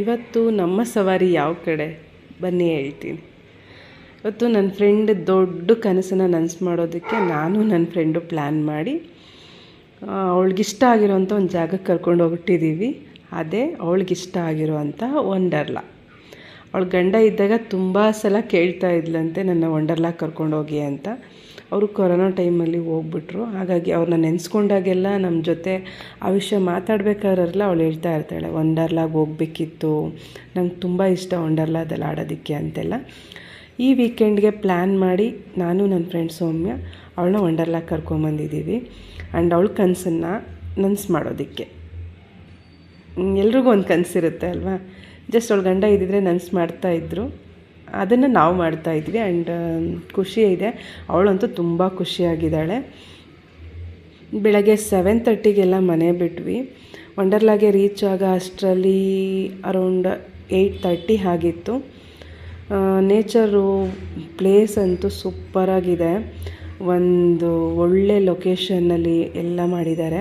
ಇವತ್ತು ನಮ್ಮ ಸವಾರಿ ಯಾವ ಕಡೆ? ಬನ್ನಿ ಹೇಳ್ತೀನಿ. ಇವತ್ತು ನನ್ನ ಫ್ರೆಂಡ್ ದೊಡ್ಡ ಕನಸನ್ನು ನನಸು ಮಾಡೋದಕ್ಕೆ ನಾನು ನನ್ನ ಫ್ರೆಂಡು ಪ್ಲ್ಯಾನ್ ಮಾಡಿ ಅವಳಿಗಿಷ್ಟ ಆಗಿರೋಂಥ ಒಂದು ಜಾಗಕ್ಕೆ ಕರ್ಕೊಂಡು ಹೋಗ್ಬಿಟ್ಟಿದ್ದೀವಿ ಅದೇ ಅವಳಿಗಿಷ್ಟ ಆಗಿರುವಂಥ ವಂಡರ್ಲಾ ಅವಳು ಗಂಡ ಇದ್ದಾಗ ತುಂಬ ಸಲ ಕೇಳ್ತಾ ಇದ್ಲಂತೆ, ನನ್ನ ವಂಡರ್ಲಾ ಕರ್ಕೊಂಡೋಗಿ ಅಂತ. ಅವರು ಕೊರೋನಾ ಟೈಮಲ್ಲಿ ಹೋಗ್ಬಿಟ್ರು. ಹಾಗಾಗಿ ಅವ್ರನ್ನ ನೆನೆಸ್ಕೊಂಡಾಗೆಲ್ಲ ನಮ್ಮ ಜೊತೆ ಆ ವಿಷಯ ಮಾತಾಡ್ಬೇಕಾದ್ರೆಲ್ಲ ಅವಳು ಹೇಳ್ತಾ ಇರ್ತಾಳೆ ವಂಡರ್ಲಾಗೆ ಹೋಗ್ಬೇಕಿತ್ತು. ನಂಗೆ ತುಂಬ ಇಷ್ಟ ವಂಡರ್ಲಾದಲ್ಲಿ ಆಡೋದಕ್ಕೆ ಅಂತೆಲ್ಲ. ಈ ವೀಕೆಂಡ್ಗೆ ಪ್ಲ್ಯಾನ್ ಮಾಡಿ ನಾನು ನನ್ನ ಫ್ರೆಂಡ್ ಸೌಮ್ಯ, ಅವಳನ್ನ ವಂಡರ್ಲಾಗೆ ಕರ್ಕೊಂಬಂದಿದ್ದೀವಿ ಆ್ಯಂಡ್ ಅವಳ ಕನಸನ್ನು ನನಸು ಮಾಡೋದಕ್ಕೆ. ಎಲ್ರಿಗೂ ಒಂದು ಕನಸಿರುತ್ತೆ ಅಲ್ವಾ? ಜಸ್ಟ್ ಅವಳು ಗಂಡ ಇದ್ದಿದ್ರೆ ನನಸು ಮಾಡ್ತಾಯಿದ್ರು ಅದನ್ನು ನಾವು ಮಾಡ್ತಾಯಿದ್ವಿ ಆ್ಯಂಡ್ ಖುಷಿ ಇದೆ. ಅವಳಂತೂ ತುಂಬ ಖುಷಿಯಾಗಿದ್ದಾಳೆ. ಬೆಳಗ್ಗೆ ಸೆವೆನ್ ತರ್ಟಿಗೆಲ್ಲ ಮನೆ ಬಿಟ್ವಿ. ವಂಡರ್ಲಾಗೆ ರೀಚ್ ಆಗ ಅಷ್ಟರಲ್ಲಿ ಅರೌಂಡ್ ಏಯ್ಟ್ ತರ್ಟಿ ಆಗಿತ್ತು. ನೇಚರು ಪ್ಲೇಸ್ ಅಂತೂ ಸೂಪರಾಗಿದೆ ಒಂದು ಒಳ್ಳೆ ಲೊಕೇಶನ್ನಲ್ಲಿ ಎಲ್ಲ ಮಾಡಿದ್ದಾರೆ.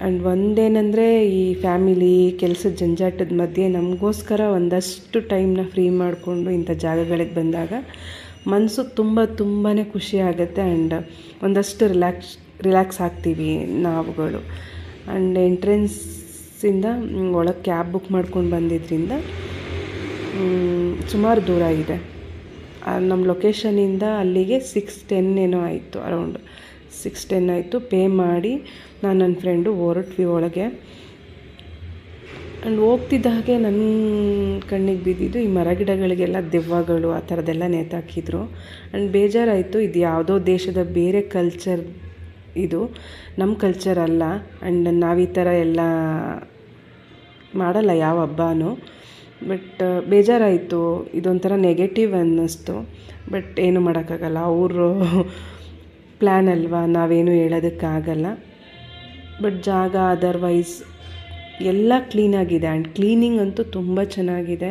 ಆ್ಯಂಡ್ ಒಂದೇನೆಂದರೆ ಈ ಫ್ಯಾಮಿಲಿ ಕೆಲಸದ ಜಂಜಾಟದ ಮಧ್ಯೆ ನಮಗೋಸ್ಕರ ಒಂದಷ್ಟು ಟೈಮ್ನ ಫ್ರೀ ಮಾಡಿಕೊಂಡು ಇಂಥ ಜಾಗಗಳಿಗೆ ಬಂದಾಗ ಮನಸ್ಸು ತುಂಬ ತುಂಬಾ ಖುಷಿ ಆಗುತ್ತೆ ಆ್ಯಂಡ್ ಒಂದಷ್ಟು ರಿಲ್ಯಾಕ್ಸ್ ರಿಲ್ಯಾಕ್ಸ್ ಆಗ್ತೀವಿ ನಾವುಗಳು. ಆ್ಯಂಡ್ ಎಂಟ್ರೆನ್ಸಿಂದ ಒಳಗೆ ಕ್ಯಾಬ್ ಬುಕ್ ಮಾಡ್ಕೊಂಡು ಬಂದಿದ್ದರಿಂದ ಸುಮಾರು ದೂರ ಇದೆ. ನಮ್ಮ ಲೊಕೇಶನಿಂದ ಅಲ್ಲಿಗೆ ಸಿಕ್ಸ್ ಟೆನ್ ಏನೋ ಆಯಿತು ಅರೌಂಡ್ ಸಿಕ್ಸ್ ಟೆನ್ ಆಯಿತು. ಪೇ ಮಾಡಿ ನಾನು ನನ್ನ ಫ್ರೆಂಡು ಹೊರಟ್ವಿ ಒಳಗೆ. ಆ್ಯಂಡ್ ಹೋಗ್ತಿದ್ದ ಹಾಗೆ ನನ್ನ ಕಣ್ಣಿಗೆ ಬಿದ್ದಿದ್ದು ಈ ಮರಗಿಡಗಳಿಗೆಲ್ಲ ದೆವ್ವಗಳು ಆ ಥರದ್ದೆಲ್ಲ ನೇತಾಕಿದ್ರು. ಆ್ಯಂಡ್ ಬೇಜಾರಾಯಿತು. ಇದು ಯಾವುದೋ ದೇಶದ ಬೇರೆ ಕಲ್ಚರ್ ಇದು. ನಮ್ಮ ಕಲ್ಚರ್ ಅಲ್ಲ. ಆ್ಯಂಡ್ ನಾವು ಈ ಥರ ಎಲ್ಲ ಮಾಡಲ್ಲ ಯಾವ ಹಬ್ಬನೂ. ಬಟ್ ಬೇಜಾರಾಯಿತು. ಇದೊಂಥರ ನೆಗೆಟಿವ್ ಅನ್ನಿಸ್ತು. ಬಟ್ ಏನು ಮಾಡೋಕ್ಕಾಗಲ್ಲ. ಅವರು ಪ್ಲ್ಯಾನ್ ಅಲ್ವಾ? ನಾವೇನು ಹೇಳೋದಕ್ಕಾಗಲ್ಲ. ಬಟ್ ಜಾಗ ಅದರ್ವೈಸ್ ಎಲ್ಲ ಕ್ಲೀನಾಗಿದೆ ಆ್ಯಂಡ್ ಕ್ಲೀನಿಂಗ್ ಅಂತೂ ತುಂಬ ಚೆನ್ನಾಗಿದೆ.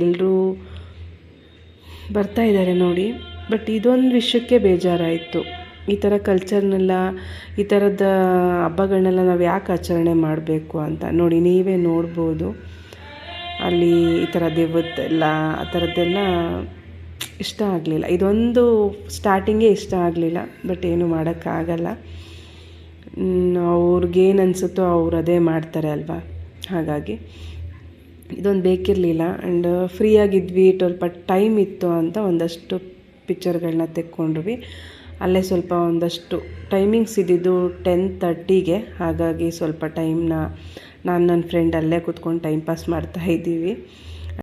ಎಲ್ಲರೂ ಬರ್ತಾ ಇದ್ದಾರೆ ನೋಡಿ. ಬಟ್ ಇದೊಂದು ವಿಷಯಕ್ಕೆ ಬೇಜಾರಾಯಿತು. ಈ ಥರ ಕಲ್ಚರ್ನೆಲ್ಲ ಈ ಥರದ ಹಬ್ಬಗಳನ್ನೆಲ್ಲ ನಾವು ಯಾಕೆ ಆಚರಣೆ ಮಾಡಬೇಕು ಅಂತ? ನೋಡಿ, ನೀವೇ ನೋಡ್ಬೋದು. ಅಲ್ಲಿ ಈ ಥರ ದೇವತ್ತೆಲ್ಲ, ಆ ಥರದ್ದೆಲ್ಲ ಇಷ್ಟ ಆಗಲಿಲ್ಲ. ಇದೊಂದು ಸ್ಟಾರ್ಟಿಂಗೇ ಇಷ್ಟ ಆಗಲಿಲ್ಲ ಬಟ್ ಏನು ಮಾಡೋಕ್ಕಾಗಲ್ಲ. ಅವ್ರಿಗೇನು ಅನಿಸುತ್ತೋ ಅವ್ರು ಅದೇ ಮಾಡ್ತಾರೆ ಅಲ್ವಾ? ಹಾಗಾಗಿ ಇದೊಂದು ಬೇಕಿರಲಿಲ್ಲ. ಆ್ಯಂಡ್ ಫ್ರೀಯಾಗಿದ್ವಿ ಸ್ವಲ್ಪ ಟೈಮ್ ಇತ್ತು ಅಂತ ಒಂದಷ್ಟು ಪಿಕ್ಚರ್ಗಳನ್ನ ತೆಕ್ಕೊಂಡ್ವಿ. ಅಲ್ಲೇ ಸ್ವಲ್ಪ ಒಂದಷ್ಟು ಟೈಮಿಂಗ್ಸ್ ಇದ್ದಿದ್ದು ಟೆನ್ ತರ್ಟಿಗೆ ಹಾಗಾಗಿ ಸ್ವಲ್ಪ ಟೈಮ್ನ ನಾನು ನನ್ನ ಫ್ರೆಂಡ್ ಅಲ್ಲೇ ಕೂತ್ಕೊಂಡು ಟೈಮ್ ಪಾಸ್ ಮಾಡ್ತಾ ಇದ್ದೀವಿ.